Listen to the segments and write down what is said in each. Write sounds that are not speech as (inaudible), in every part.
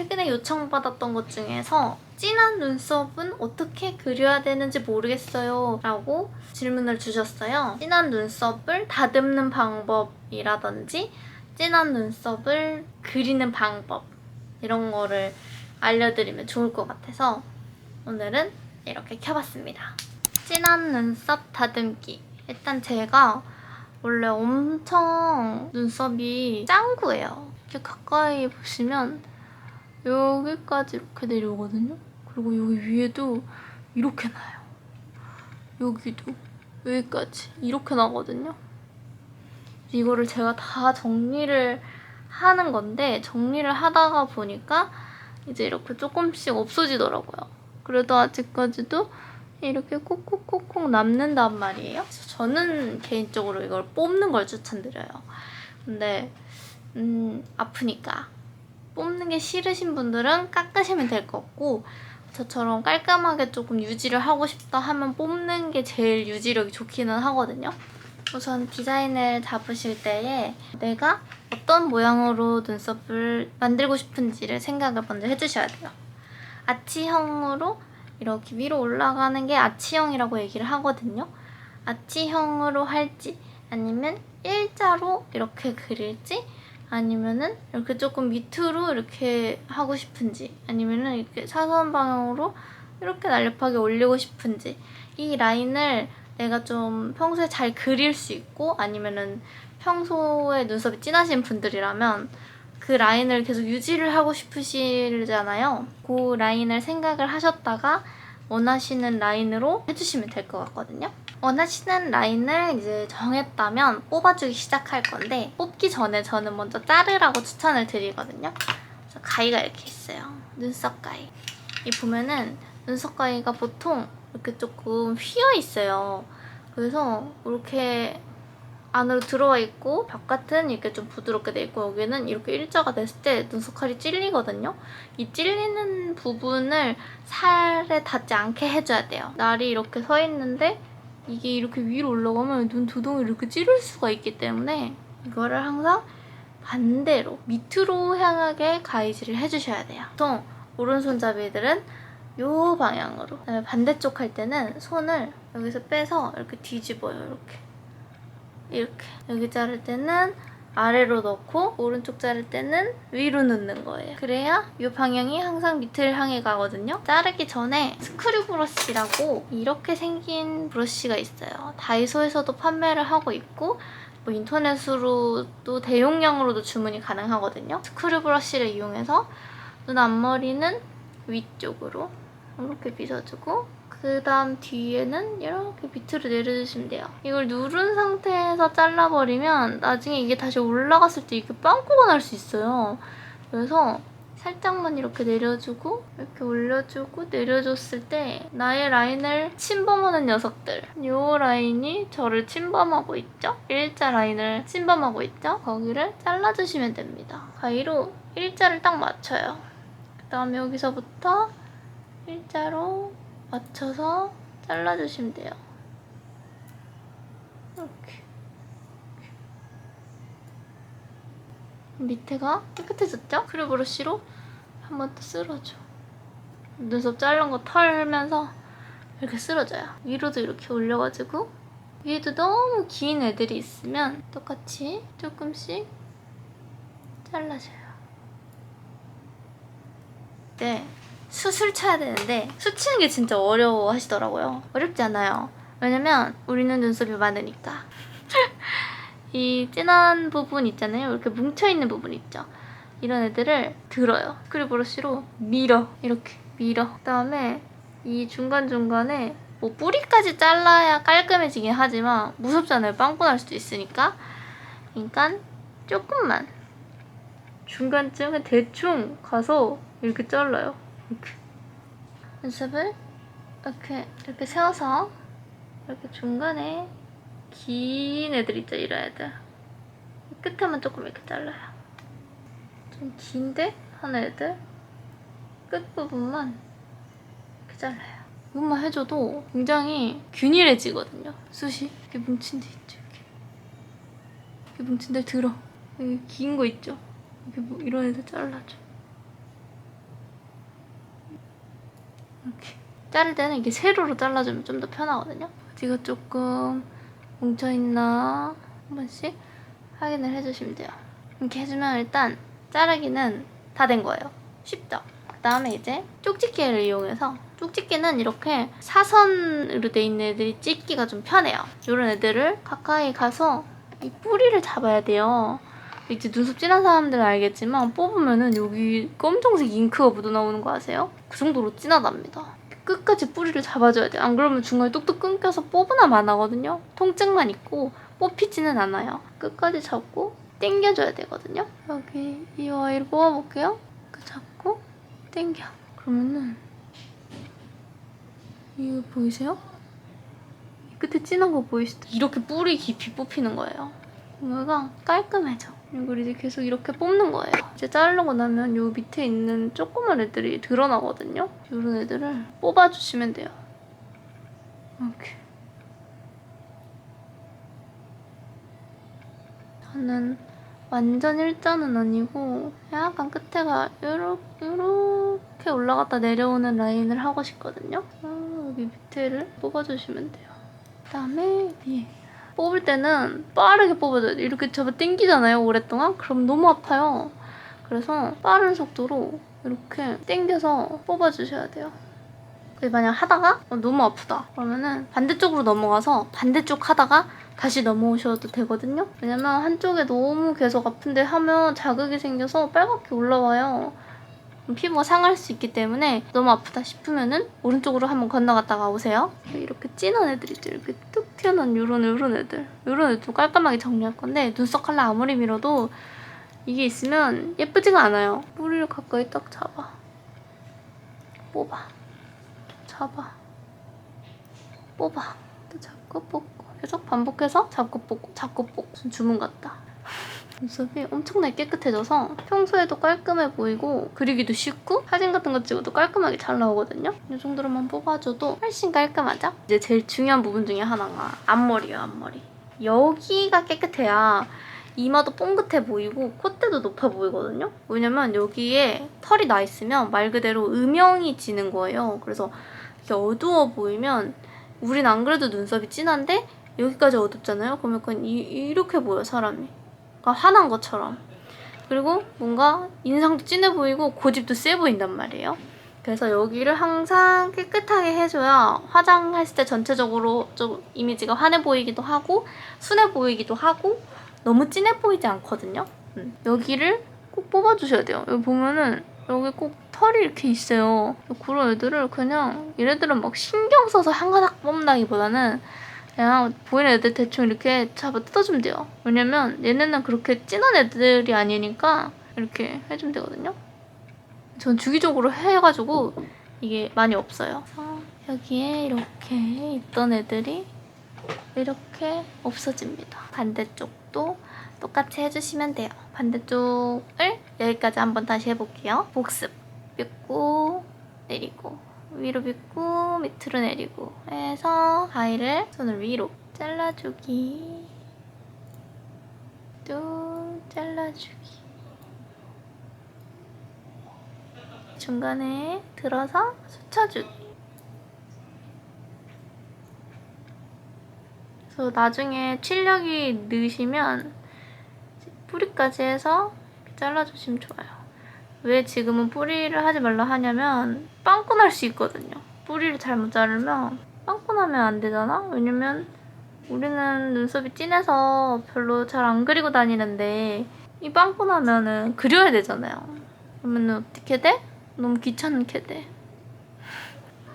최근에 요청받았던 것 중에서 진한 눈썹은 어떻게 그려야 되는지 모르겠어요 라고 질문을 주셨어요. 진한 눈썹을 다듬는 방법이라든지 진한 눈썹을 그리는 방법 이런 거를 알려드리면 좋을 것 같아서 오늘은 이렇게 켜봤습니다. 진한 눈썹 다듬기. 일단 제가 원래 엄청 눈썹이 짱구예요. 이렇게 가까이 보시면 여기까지 이렇게 내려오거든요. 그리고 여기 위에도 이렇게 나요. 여기도 여기까지 이렇게 나거든요. 이거를 제가 다 정리를 하는 건데 정리를 하다가 보니까 이제 이렇게 조금씩 없어지더라고요. 그래도 아직까지도 이렇게 콕콕콕콕 남는단 말이에요. 저는 개인적으로 이걸 뽑는 걸 추천드려요. 근데 음, 아프니까 뽑는 게 싫으신 분들은 깎으시면 될 것 같고 저처럼 깔끔하게 조금 유지를 하고 싶다 하면 뽑는 게 제일 유지력이 좋기는 하거든요. 우선 디자인을 잡으실 때에 내가 어떤 모양으로 눈썹을 만들고 싶은지를 생각을 먼저 해주셔야 돼요. 아치형으로 이렇게 위로 올라가는 게 아치형이라고 얘기를 하거든요. 아치형으로 할지 아니면 일자로 이렇게 그릴지 아니면은 이렇게 조금 밑으로 이렇게 하고 싶은지 아니면은 이렇게 사선 방향으로 이렇게 날렵하게 올리고 싶은지 이 라인을 내가 좀 평소에 잘 그릴 수 있고 아니면은 평소에 눈썹이 진하신 분들이라면 그 라인을 계속 유지를 하고 싶으시잖아요. 그 라인을 생각을 하셨다가 원하시는 라인으로 해주시면 될 것 같거든요. 원하시는 라인을 이제 정했다면 뽑아주기 시작할 건데 뽑기 전에 저는 먼저 자르라고 추천을 드리거든요. 가위가 이렇게 있어요. 눈썹 가위. 이 보면은 눈썹 가위가 보통 이렇게 조금 휘어 있어요. 그래서 이렇게 안으로 들어와 있고 바깥은 이렇게 좀 부드럽게 돼 있고 여기는 이렇게 일자가 됐을 때 눈썹칼이 찔리거든요. 이 찔리는 부분을 살에 닿지 않게 해줘야 돼요. 날이 이렇게 서 있는데 이게 이렇게 위로 올라가면 눈두 동이 이렇게 찌를 수가 있기 때문에 이거를 항상 반대로 밑으로 향하게 가위질을 해주셔야 돼요. 보통 오른손잡이들은 요 방향으로. 그다음에 반대쪽 할 때는 손을 여기서 빼서 이렇게 뒤집어요 이렇게. 이렇게. 여기 자를 때는 아래로 넣고 오른쪽 자를 때는 위로 넣는 거예요. 그래야 이 방향이 항상 밑을 향해 가거든요. 자르기 전에 스크류 브러쉬라고 이렇게 생긴 브러쉬가 있어요. 다이소에서도 판매를 하고 있고 뭐 인터넷으로도 대용량으로도 주문이 가능하거든요. 스크류 브러쉬를 이용해서 눈 앞머리는 위쪽으로 이렇게 빗어주고 그 다음 뒤에는 이렇게 밑으로 내려주시면 돼요. 이걸 누른 상태에서 잘라버리면 나중에 이게 다시 올라갔을 때 이렇게 빵꾸가 날 수 있어요. 그래서 살짝만 이렇게 내려주고 이렇게 올려주고 내려줬을 때 나의 라인을 침범하는 녀석들 이 라인이 저를 침범하고 있죠? 일자 라인을 침범하고 있죠? 거기를 잘라주시면 됩니다. 가위로 일자를 딱 맞춰요. 그 다음에 여기서부터 일자로 맞춰서 잘라주시면 돼요. 이렇게. 밑에가 깨끗해졌죠? 크리 브러쉬로 한 번 더 쓸어줘. 눈썹 자른 거 털면서 이렇게 쓸어줘요. 위로도 이렇게 올려가지고 위에도 너무 긴 애들이 있으면 똑같이 조금씩 잘라줘요. 네. 수술 쳐야 되는데 수 치는 게 진짜 어려워 하시더라고요. 어렵지 않아요. 왜냐면 우리는 눈썹이 많으니까. (laughs) 이 진한 부분 있잖아요. 이렇게 뭉쳐있는 부분 있죠. 이런 애들을 들어요. 그리고 브러쉬로 밀어. 이렇게 밀어. 그 다음에 이 중간중간에 뭐 뿌리까지 잘라야 깔끔해지긴 하지만 무섭잖아요. 빵꾸 날 수도 있으니까. 그러니까 조금만 중간쯤에 대충 가서 이렇게 잘라요. 이렇게 눈썹을 이렇게 이렇게 세워서 이렇게 중간에 긴 애들 있죠 이런 애들. 끝에만 조금 이렇게 잘라요. 좀 긴데? 하는 애들. 끝 부분만 이렇게 잘라요. 이것만 해줘도 굉장히 균일해지거든요. 숱이. 이렇게 뭉친 데 있죠 이렇게. 이렇게 뭉친 데 들어. 여기 긴 거 있죠? 이렇게 뭐 이런 애들 잘라줘 이렇게 자를 때는 이렇게 세로로 잘라주면 좀 더 편하거든요. 어디가 조금 뭉쳐있나 한 번씩 확인을 해주시면 돼요. 이렇게 해주면 일단 자르기는 다 된 거예요. 쉽죠? 그 다음에 이제 쪽집게를 이용해서 쪽집게는 이렇게 사선으로 돼 있는 애들이 찢기가 좀 편해요. 이런 애들을 가까이 가서 이 뿌리를 잡아야 돼요. 이제 눈썹 진한 사람들은 알겠지만 뽑으면은 여기 검정색 잉크가 묻어나오는 거 아세요? 그 정도로 진하답니다. 끝까지 뿌리를 잡아줘야 돼요. 안 그러면 중간에 뚝뚝 끊겨서 뽑으나 마나거든요. 통증만 있고 뽑히지는 않아요. 끝까지 잡고 당겨줘야 되거든요. 여기 이 와이를 뽑아볼게요. 그 잡고 당겨. 그러면은 이거 보이세요? 이 끝에 진한 거 보이시죠? 이렇게 뿌리 깊이 뽑히는 거예요. 뭔가 깔끔해져. 이걸 이제 계속 이렇게 뽑는 거예요. 이제 자르고 나면 요 밑에 있는 조그만 애들이 드러나거든요. 이런 애들을 뽑아주시면 돼요. 이렇게. 저는 완전 일자는 아니고 약간 끝에가 요렇게, 요렇게 올라갔다 내려오는 라인을 하고 싶거든요. 아, 여기 밑에를 뽑아주시면 돼요. 그다음에 위에. 뽑을 때는 빠르게 뽑아줘야 돼. 이렇게 잡아 당기잖아요, 오랫동안? 그럼 너무 아파요. 그래서 빠른 속도로 이렇게 당겨서 뽑아주셔야 돼요. 만약 하다가 어, 너무 아프다. 그러면은 반대쪽으로 넘어가서 반대쪽 하다가 다시 넘어오셔도 되거든요. 왜냐면 한쪽에 너무 계속 아픈데 하면 자극이 생겨서 빨갛게 올라와요. 피부가 상할 수 있기 때문에 너무 아프다 싶으면은 오른쪽으로 한번 건너갔다가 오세요. 이렇게 진한 애들 있죠. 이렇게 뚝 튀어나온 요런 요런 애들. 요런 애들 좀 깔끔하게 정리할 건데 눈썹 컬러 아무리 밀어도 이게 있으면 예쁘지가 않아요. 뿌리를 가까이 딱 잡아. 뽑아. 잡아. 뽑아. 또 잡고 뽑고. 계속 반복해서 잡고 뽑고 잡고 뽑고. 무슨 주문 같다. 눈썹이 엄청나게 깨끗해져서 평소에도 깔끔해 보이고 그리기도 쉽고 사진 같은 거 찍어도 깔끔하게 잘 나오거든요. 이 정도로만 뽑아줘도 훨씬 깔끔하죠? 이제 제일 중요한 부분 중에 하나가 앞머리예요, 앞머리. 여기가 깨끗해야 이마도 뽕긋해 보이고 콧대도 높아 보이거든요. 왜냐면 여기에 털이 나 있으면 말 그대로 음영이 지는 거예요. 그래서 이렇게 어두워 보이면 우린 안 그래도 눈썹이 진한데 여기까지 어둡잖아요. 그러면 약간 이, 이렇게 보여 사람이. 그러니까 화난 것처럼. 그리고 뭔가 인상도 진해 보이고 고집도 세 보인단 말이에요. 그래서 여기를 항상 깨끗하게 해줘야 화장했을 때 전체적으로 좀 이미지가 환해 보이기도 하고 순해 보이기도 하고 너무 진해 보이지 않거든요. 음, 여기를 꼭 뽑아주셔야 돼요. 여기 보면은 여기 꼭 털이 이렇게 있어요. 그런 애들을 그냥 얘네들은 막 신경 써서 한 가닥 뽑는다기보다는 그냥 보이는 애들 대충 이렇게 잡아 뜯어주면 돼요. 왜냐면 얘네는 그렇게 진한 애들이 아니니까 이렇게 해주면 되거든요. 전 주기적으로 해가지고 이게 많이 없어요. 여기에 이렇게 있던 애들이 이렇게 없어집니다. 반대쪽도 똑같이 해주시면 돼요. 반대쪽을 여기까지 한번 다시 해볼게요. 복습. 빗고 내리고 위로 빗고 밑으로 내리고 해서 가위를 손을 위로 잘라주기. 또 잘라주기. 중간에 들어서 스쳐주기. 그래서 나중에 출력이 느시면 뿌리까지 해서 잘라주시면 좋아요 왜 지금은 뿌리를 하지 말라 하냐면 빵꾸 날 수 있거든요. 뿌리를 잘못 자르면 빵꾸 나면 안 되잖아? 왜냐면 우리는 눈썹이 진해서 별로 잘 안 그리고 다니는데 이 빵꾸 나면은 그려야 되잖아요. 그러면 어떻게 돼? 너무 귀찮게 돼.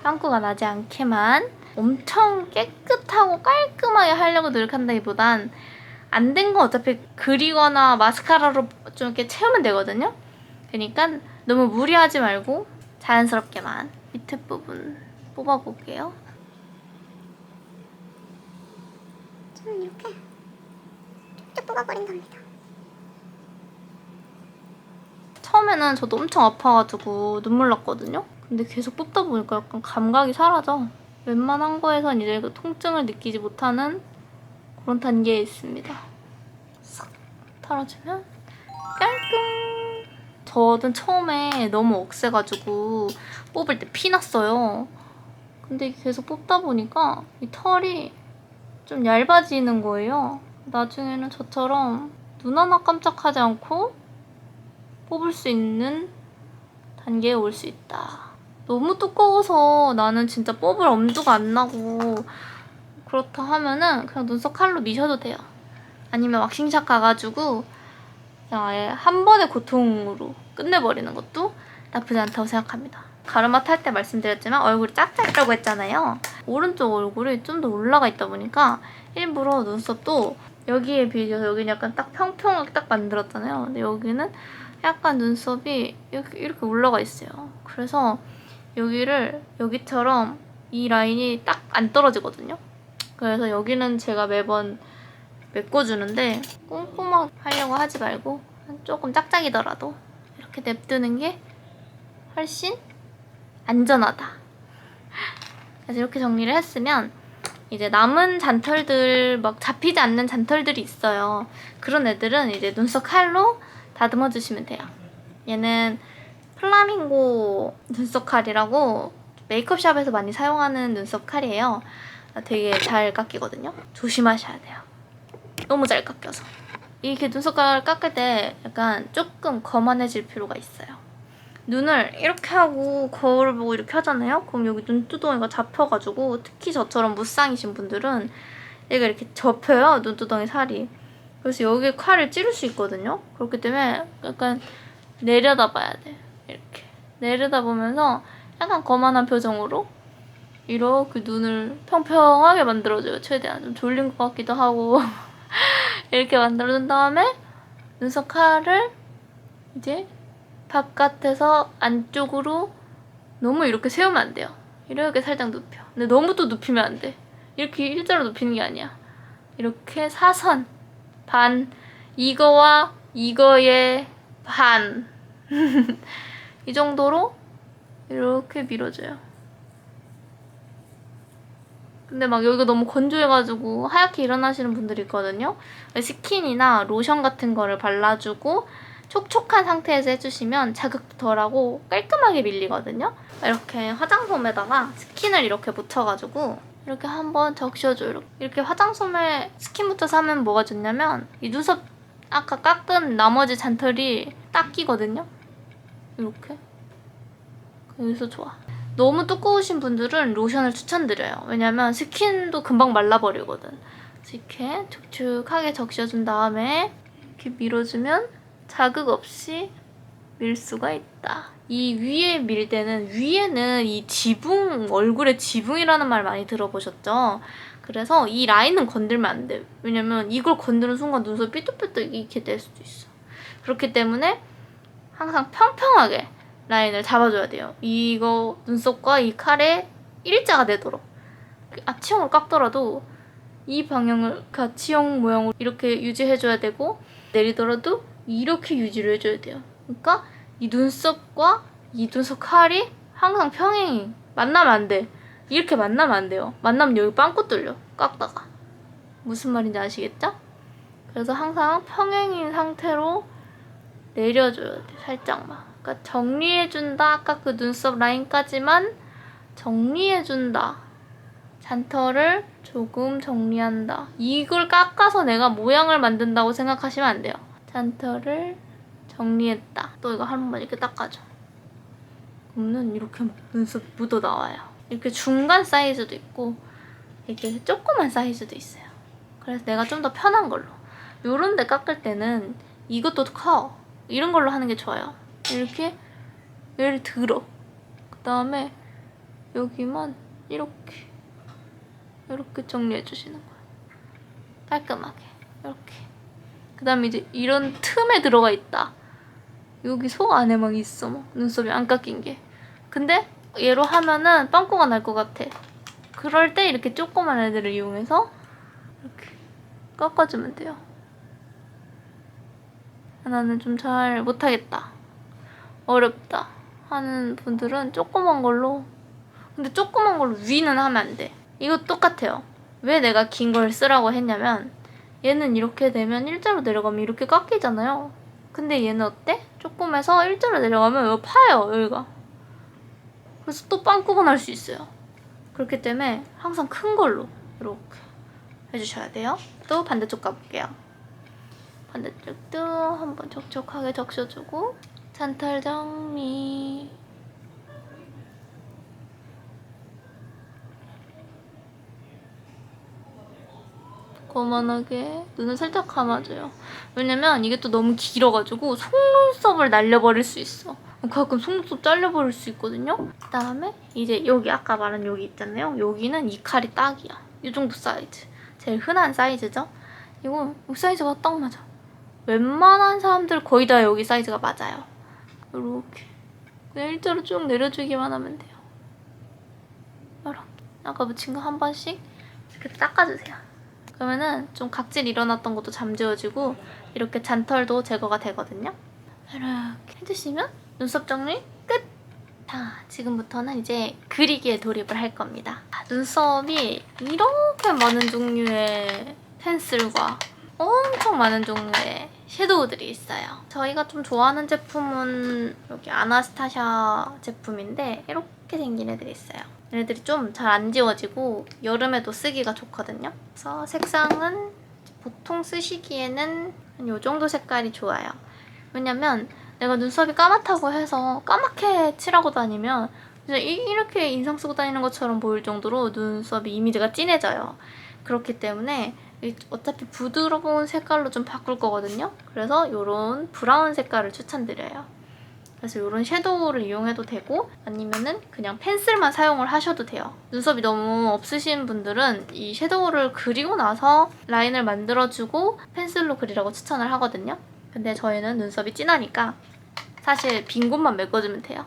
빵꾸가 나지 않게만 엄청 깨끗하고 깔끔하게 하려고 노력한다기보단 안 된 거 어차피 그리거나 마스카라로 좀 이렇게 채우면 되거든요. 그러니까 너무 무리하지 말고 자연스럽게만 밑에 부분 뽑아볼게요. 저는 이렇게 쭉 뽑아버린 겁니다. 처음에는 저도 엄청 아파가지고 눈물 났거든요. 근데 계속 뽑다 보니까 약간 감각이 사라져. 웬만한 거에선 이제 그 통증을 느끼지 못하는 그런 단계에 있습니다. 싹 털어주면 깔끔. 저는 처음에 너무 억세가지고 뽑을 때 피났어요. 근데 계속 뽑다 보니까 이 털이 좀 얇아지는 거예요. 나중에는 저처럼 눈 하나 깜짝하지 않고 뽑을 수 있는 단계에 올 수 있다. 너무 두꺼워서 나는 진짜 뽑을 엄두가 안 나고 그렇다 하면은 그냥 눈썹 칼로 미셔도 돼요. 아니면 왁싱샵 가가지고 아예 한 번의 고통으로 끝내버리는 것도 나쁘지 않다고 생각합니다. 가르마 탈 때 말씀드렸지만 얼굴이 짝짝이라고 했잖아요. 오른쪽 얼굴이 좀 더 올라가 있다 보니까 일부러 눈썹도 여기에 비해서 여기는 약간 딱 평평하게 딱 만들었잖아요. 근데 여기는 약간 눈썹이 이렇게, 이렇게 올라가 있어요. 그래서 여기를 여기처럼 이 라인이 딱 안 떨어지거든요. 그래서 여기는 제가 매번 메꿔주는데 꼼꼼하게 하려고 하지 말고 조금 짝짝이더라도 이렇게 냅두는 게 훨씬 안전하다. 그래서 이렇게 정리를 했으면 이제 남은 잔털들 막 잡히지 않는 잔털들이 있어요. 그런 애들은 이제 눈썹 칼로 다듬어 주시면 돼요. 얘는 플라밍고 눈썹 칼이라고 메이크업샵에서 많이 사용하는 눈썹 칼이에요. 되게 잘 깎이거든요. 조심하셔야 돼요. 너무 잘 깎여서. 이렇게 눈썹을 깎을 때 약간 조금 거만해질 필요가 있어요. 눈을 이렇게 하고 거울을 보고 이렇게 하잖아요? 그럼 여기 눈두덩이가 잡혀가지고 특히 저처럼 무쌍이신 분들은 얘가 이렇게 접혀요, 눈두덩이 살이. 그래서 여기에 칼을 찌를 수 있거든요? 그렇기 때문에 약간 내려다 봐야 돼. 이렇게. 내려다 보면서 약간 거만한 표정으로 이렇게 눈을 평평하게 만들어줘요. 최대한 좀 졸린 것 같기도 하고 (laughs) 이렇게 만들어준 다음에 눈썹 칼을 이제 바깥에서 안쪽으로 너무 이렇게 세우면 안 돼요. 이렇게 살짝 눕혀. 근데 너무 또 눕히면 안 돼. 이렇게 일자로 눕히는 게 아니야. 이렇게 사선 반 이거와 이거의 반 (laughs) 이 정도로 이렇게 밀어줘요. 근데 막 여기가 너무 건조해가지고 하얗게 일어나시는 분들이 있거든요. 스킨이나 로션 같은 거를 발라주고 촉촉한 상태에서 해주시면 자극도 덜하고 깔끔하게 밀리거든요. 이렇게 화장솜에다가 스킨을 이렇게 묻혀가지고 이렇게 한번 적셔줘요. 이렇게. 화장솜에 스킨 묻혀서 하면 뭐가 좋냐면 이 눈썹 아까 깎은 나머지 잔털이 딱 끼거든요. 이렇게. 그래서 좋아. 너무 두꺼우신 분들은 로션을 추천드려요. 왜냐면 스킨도 금방 말라버리거든. 이렇게 촉촉하게 적셔준 다음에 이렇게 밀어주면 자극 없이 밀 수가 있다. 이 위에 밀 때는 위에는 이 지붕 얼굴에 지붕이라는 말 많이 들어보셨죠? 그래서 이 라인은 건들면 안 돼. 왜냐면 이걸 건드는 순간 눈썹 삐뚤삐뚤 이렇게 될 수도 있어. 그렇기 때문에 항상 평평하게 라인을 잡아줘야 돼요. 이거 눈썹과 이 칼에 일자가 되도록. 그 앞치형을 깎더라도 이 방향을 그 앞치형 모양으로 이렇게 유지해줘야 되고 내리더라도 이렇게 유지를 해줘야 돼요. 그러니까 이 눈썹과 이 눈썹 칼이 항상 평행이 만나면 안 돼. 이렇게 만나면 안 돼요. 만나면 여기 빵꾸 뚫려. 깎다가. 무슨 말인지 아시겠죠? 그래서 항상 평행인 상태로 내려줘야 돼. 살짝만. 그러니까 정리해준다. 아까 그 눈썹 라인까지만 정리해준다. 잔털을 조금 정리한다. 이걸 깎아서 내가 모양을 만든다고 생각하시면 안 돼요. 잔털을 정리했다. 또 이거 한 번 이렇게 닦아줘. 그러면 이렇게 눈썹 묻어 나와요. 이렇게 중간 사이즈도 있고 이렇게 조그만 사이즈도 있어요. 그래서 내가 좀 더 편한 걸로. 요런 데 깎을 때는 이것도 커. 이런 걸로 하는 게 좋아요. 이렇게 얘를 들어. 그 다음에 여기만 이렇게 이렇게 정리해 주시는 거예요. 깔끔하게 이렇게. 그 다음에 이제 이런 틈에 들어가 있다. 여기 속 안에 막 있어. 막 눈썹이 안 깎인 게. 근데 얘로 하면은 빵꾸가 날 것 같아. 그럴 때 이렇게 조그만 애들을 이용해서 이렇게 깎아주면 돼요. 나는 좀 잘 못하겠다. 어렵다. 하는 분들은 조그만 걸로. 근데 조그만 걸로 위는 하면 안 돼. 이거 똑같아요. 왜 내가 긴 걸 쓰라고 했냐면 얘는 이렇게 되면 일자로 내려가면 이렇게 깎이잖아요. 근데 얘는 어때? 조금해서 일자로 내려가면 여기 파요 여기가 그래서 또 빵꾸가 날수 있어요 그렇기 때문에 항상 큰 걸로 이렇게 해주셔야 돼요 또 반대쪽 가볼게요 반대쪽도 한번 촉촉하게 적셔주고 잔털 정리 거만하게 눈을 살짝 감아줘요. 왜냐면 이게 또 너무 길어가지고 속눈썹을 날려버릴 수 있어. 가끔 속눈썹 잘려버릴 수 있거든요. 그다음에 이제 여기 아까 말한 여기 있잖아요. 여기는 이 칼이 딱이야. 이 정도 사이즈. 제일 흔한 사이즈죠. 이거 이 사이즈가 딱 맞아. 웬만한 사람들 거의 다 여기 사이즈가 맞아요. 이렇게 그냥 일자로 쭉 내려주기만 하면 돼요. 이렇게 아까 붙인 거한 번씩 이렇게 닦아주세요. 그러면은 좀 각질 일어났던 것도 잠재워지고 이렇게 잔털도 제거가 되거든요. 이렇게 해주시면 눈썹 정리 끝! 자, 지금부터는 이제 그리기에 돌입을 할 겁니다. 아, 눈썹이 이렇게 많은 종류의 펜슬과 엄청 많은 종류의 섀도우들이 있어요. 저희가 좀 좋아하는 제품은 여기 아나스타샤 제품인데 이렇게 생긴 애들이 있어요. 얘네들이 좀 잘 안 지워지고 여름에도 쓰기가 좋거든요. 그래서 색상은 보통 쓰시기에는 한이 정도 색깔이 좋아요. 왜냐면 내가 눈썹이 까맣다고 해서 까맣게 칠하고 다니면 이렇게 인상 쓰고 다니는 것처럼 보일 정도로 눈썹이 이미지가 진해져요. 그렇기 때문에 이- 어차피 부드러운 색깔로 좀 바꿀 거거든요. 그래서 이런 브라운 색깔을 추천드려요. 그래서 이런 섀도우를 이용해도 되고 아니면은 그냥 펜슬만 사용을 하셔도 돼요. 눈썹이 너무 없으신 분들은 이 섀도우를 그리고 나서 라인을 만들어주고 펜슬로 그리라고 추천을 하거든요. 근데 저희는 눈썹이 진하니까 사실 빈 곳만 메꿔주면 돼요.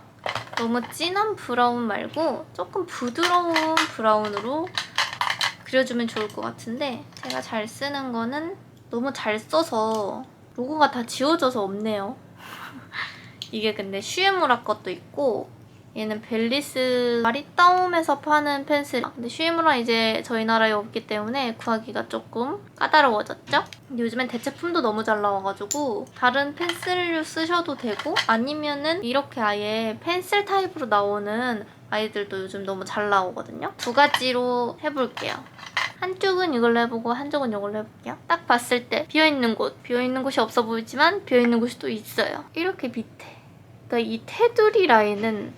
너무 진한 브라운 말고 조금 부드러운 브라운으로 그려주면 좋을 것 같은데 제가 잘 쓰는 거는 너무 잘 써서 로고가 다 지워져서 없네요. (laughs) 이게 근데 슈에무라 것도 있고 얘는 벨리스 마리따움에서 파는 펜슬 근데 슈에무라 이제 저희 나라에 없기 때문에 구하기가 조금 까다로워졌죠? 근데 요즘엔 대체품도 너무 잘 나와가지고 다른 펜슬류 쓰셔도 되고 아니면은 이렇게 아예 펜슬 타입으로 나오는 아이들도 요즘 너무 잘 나오거든요? 두 가지로 해볼게요. 한쪽은 이걸로 해보고 한쪽은 이걸로 해볼게요. 딱 봤을 때 비어있는 곳, 비어있는 곳이 없어 보이지만 비어있는 곳이 또 있어요. 이렇게 밑에. 그러니까 이 테두리 라인은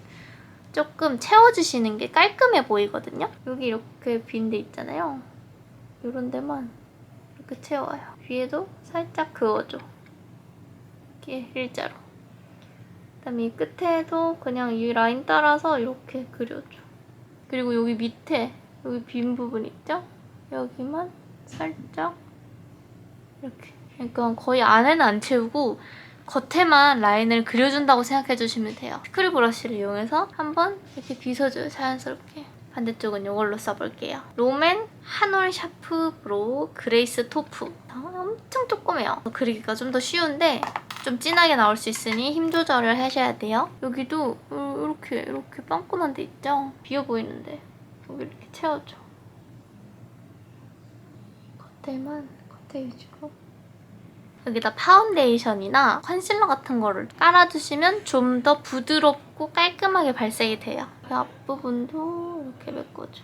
조금 채워주시는 게 깔끔해 보이거든요. 여기 이렇게 빈 데 있잖아요. 이런 데만 이렇게 채워요. 위에도 살짝 그어줘. 이렇게 일자로. 그다음에 이 끝에도 그냥 이 라인 따라서 이렇게 그려줘. 그리고 여기 밑에 여기 빈 부분 있죠? 여기만 살짝 이렇게. 그러니까 거의 안에는 안 채우고 겉에만 라인을 그려준다고 생각해 주시면 돼요. 스크류 브러쉬를 이용해서 한번 이렇게 빗어줘요, 자연스럽게. 반대쪽은 이걸로 써볼게요. 롬앤 한올 샤프 브로우 그레이스 토프. 아, 엄청 조그매요. 그리기가 좀 더 쉬운데 좀 진하게 나올 수 있으니 힘 조절을 하셔야 돼요. 여기도 어, 이렇게 이렇게 빵꾸난 데 있죠? 비어 보이는데 여기 이렇게 채워줘. 겉에만 겉에 위주로 여기다 파운데이션이나 컨실러 같은 거를 깔아주시면 좀 더 부드럽고 깔끔하게 발색이 돼요. 그 앞부분도 이렇게 메꿔줘.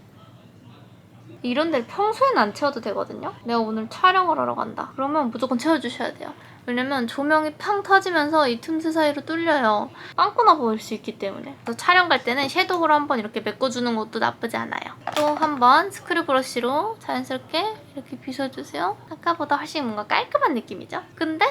이런 데를 평소에는 안 채워도 되거든요. 내가 오늘 촬영을 하러 간다. 그러면 무조건 채워주셔야 돼요. 왜냐면 조명이 팡 터지면서 이 틈새 사이로 뚫려요. 빵꾸나 보일 수 있기 때문에. 그래서 촬영 갈 때는 섀도우로 한번 이렇게 메꿔주는 것도 나쁘지 않아요. 또 한번 스크류 브러쉬로 자연스럽게 이렇게 빗어주세요. 아까보다 훨씬 뭔가 깔끔한 느낌이죠? 근데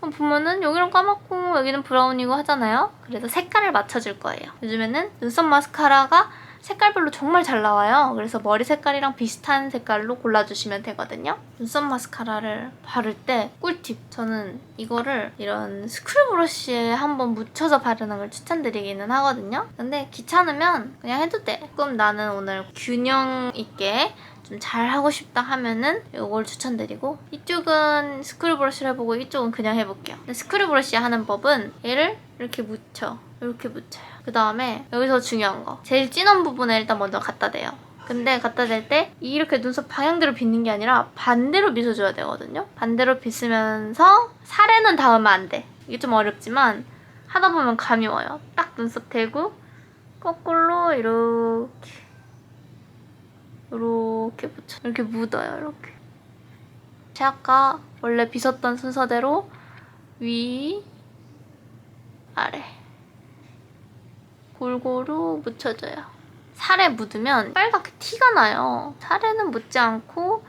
보면은 여기는 까맣고 여기는 브라운이고 하잖아요. 그래서 색깔을 맞춰줄 거예요. 요즘에는 눈썹 마스카라가 색깔별로 정말 잘 나와요. 그래서 머리 색깔이랑 비슷한 색깔로 골라주시면 되거든요. 눈썹 마스카라를 바를 때 꿀팁. 저는 이거를 이런 스크류 브러쉬에 한번 묻혀서 바르는 걸 추천드리기는 하거든요. 근데 귀찮으면 그냥 해도 돼. 조금 나는 오늘 균형 있게 좀잘 하고 싶다 하면은 이걸 추천드리고 이쪽은 스크류 브러쉬를 해보고 이쪽은 그냥 해볼게요. 스크류 브러쉬 하는 법은 얘를 이렇게 묻혀. 이렇게 묻혀요. 그 다음에 여기서 중요한 거. 제일 진한 부분에 일단 먼저 갖다 대요. 근데 갖다 댈 때 이렇게 눈썹 방향대로 빗는 게 아니라 반대로 빗어줘야 되거든요. 반대로 빗으면서 살에는 닿으면 안 돼. 이게 좀 어렵지만 하다 보면 감이 와요. 딱 눈썹 대고 거꾸로 이렇게 이렇게 붙여 이렇게 묻어요. 이렇게. 제가 아까 원래 빗었던 순서대로 위 아래 골고루 묻혀줘요. 살에 묻으면 빨갛게 티가 나요. 살에는 묻지 않고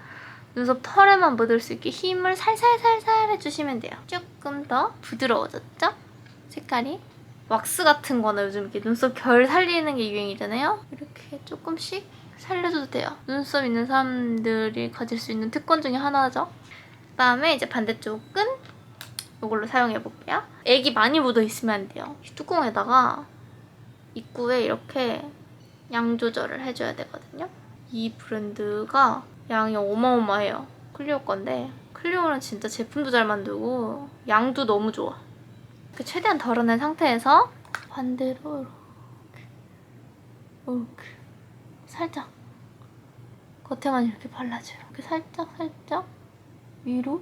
눈썹 털에만 묻을 수 있게 힘을 살살살살 해주시면 돼요. 조금 더 부드러워졌죠? 색깔이. 왁스 같은 거는 요즘 이렇게 눈썹 결 살리는 게 유행이잖아요. 이렇게 조금씩 살려줘도 돼요. 눈썹 있는 사람들이 가질 수 있는 특권 중에 하나죠. 그다음에 이제 반대쪽은 이걸로 사용해 볼게요. 액이 많이 묻어 있으면 안 돼요. 이 뚜껑에다가 입구에 이렇게 양 조절을 해줘야 되거든요. 이 브랜드가 양이 어마어마해요. 클리오 건데 클리오는 진짜 제품도 잘 만들고 양도 너무 좋아. 이렇게 최대한 덜어낸 상태에서 반대로 이렇게 이렇게 살짝 겉에만 이렇게 발라줘요. 이렇게 살짝 살짝 위로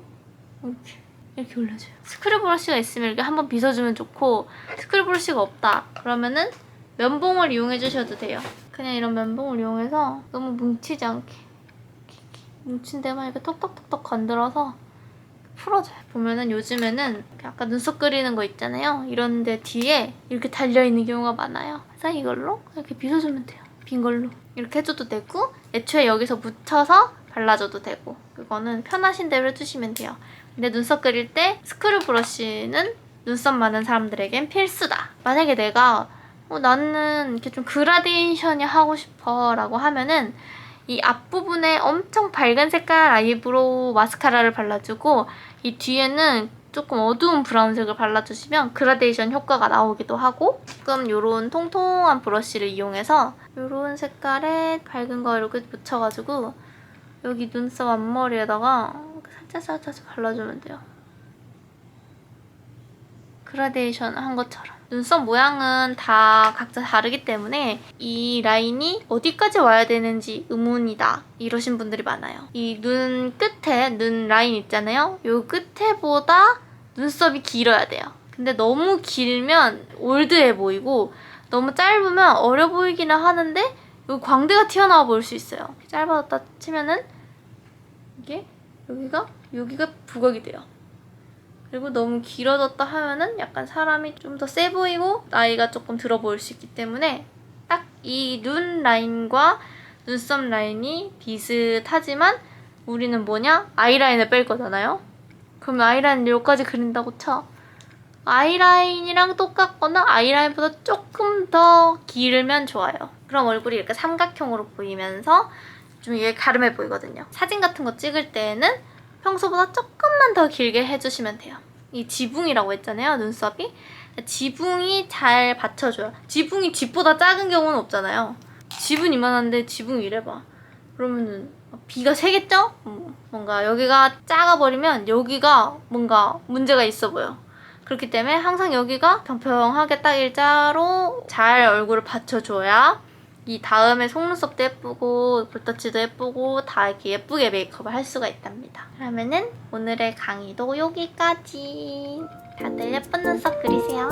이렇게 이렇게 올려줘요. 스크류 브러쉬가 있으면 이렇게 한번 빗어주면 좋고 스크류 브러쉬가 없다 그러면은 면봉을 이용해 주셔도 돼요. 그냥 이런 면봉을 이용해서 너무 뭉치지 않게 뭉친 데만 이렇게 톡톡톡톡 건드려서 풀어줘요. 보면은 요즘에는 아까 눈썹 그리는 거 있잖아요. 이런데 뒤에 이렇게 달려있는 경우가 많아요. 그래서 이걸로 이렇게 빗어주면 돼요. 빈 걸로. 이렇게 해줘도 되고 애초에 여기서 묻혀서 발라줘도 되고 그거는 편하신 대로 해주시면 돼요. 근데 눈썹 그릴 때 스크류 브러쉬는 눈썹 많은 사람들에겐 필수다. 만약에 내가 어, 나는 이렇게 좀 그라데이션이 하고 싶어 라고 하면은 이 앞부분에 엄청 밝은 색깔 아이브로우 마스카라를 발라주고 이 뒤에는 조금 어두운 브라운색을 발라주시면 그라데이션 효과가 나오기도 하고 조금 요런 통통한 브러쉬를 이용해서 요런 색깔의 밝은 거 이렇게 묻혀가지고 여기 눈썹 앞머리에다가 살짝 살짝 발라주면 돼요. 그라데이션 한 것처럼. 눈썹 모양은 다 각자 다르기 때문에 이 라인이 어디까지 와야 되는지 의문이다 이러신 분들이 많아요. 이 눈 끝에 눈 라인 있잖아요. 요 끝에보다 눈썹이 길어야 돼요. 근데 너무 길면 올드해 보이고 너무 짧으면 어려 보이기는 하는데 요 광대가 튀어나와 보일 수 있어요. 짧아졌다 치면은 이게 여기가 여기가 부각이 돼요. 그리고 너무 길어졌다 하면은 약간 사람이 좀 더 세 보이고 나이가 조금 들어 보일 수 있기 때문에 딱 이 눈 라인과 눈썹 라인이 비슷하지만 우리는 뭐냐? 아이라인을 뺄 거잖아요? 그러면 아이라인 여기까지 그린다고 쳐. 아이라인이랑 똑같거나 아이라인보다 조금 더 길면 좋아요. 그럼 얼굴이 이렇게 삼각형으로 보이면서 좀 이게 가름해 보이거든요. 사진 같은 거 찍을 때는 평소보다 조금만 더 길게 해주시면 돼요. 이 지붕이라고 했잖아요, 눈썹이. 지붕이 잘 받쳐줘요. 지붕이 집보다 작은 경우는 없잖아요. 집은 이만한데 지붕이 이래봐. 그러면은 비가 새겠죠? 음, 뭔가 여기가 작아버리면 여기가 뭔가 문제가 있어 보여. 그렇기 때문에 항상 여기가 평평하게 딱 일자로 잘 얼굴을 받쳐줘야 이 다음에 속눈썹도 예쁘고 볼터치도 예쁘고 다 이렇게 예쁘게 메이크업을 할 수가 있답니다. 그러면은 오늘의 강의도 여기까지. 다들 예쁜 눈썹 그리세요.